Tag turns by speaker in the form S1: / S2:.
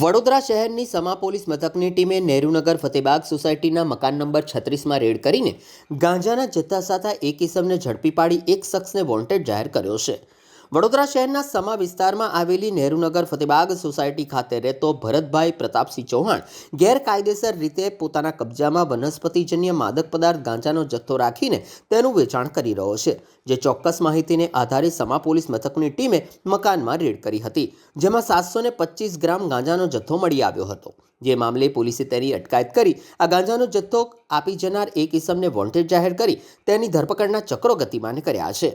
S1: વડોદરા શહેરની સમા પોલીસ મથકની ટીમે નહેરુનગર ફતેબાગ સોસાયટીના મકાન નંબર છત્રીસમાં રેડ કરીને ગાંજાના જથ્થા સાથે એક ઇસમને ઝડપી પાડી એક શખ્સને વોન્ટેડ જાહેર કર્યો છે. વડોદરા શહેરના સમા વિસ્તારમાં આવેલી નહેરુનગર ફતેબાગ સોસાયટી ખાતે રહેતો ભરતભાઈ પ્રતાપસિંહ ચૌહાણ ગેરકાયદેસર રીતે પોતાના કબજામાં વનસ્પતિજન્ય માદક પદાર્થ ગાંજાનો જથ્થો રાખીને તેનું વેચાણ કરી રહ્યો છે, જે ચોક્કસ માહિતીને આધારે સમા પોલીસ મથકની ટીમે મકાનમાં રેડ કરી હતી, જેમાં સાતસો ગ્રામ ગાંજાનો જથ્થો મળી આવ્યો હતો. જે મામલે પોલીસે તેની અટકાયત કરી, આ ગાંજાનો જથ્થો આપી જનાર એક ઇસમને વોન્ટેડ જાહેર કરી તેની ધરપકડના ચક્રો ગતિમાન કર્યા છે.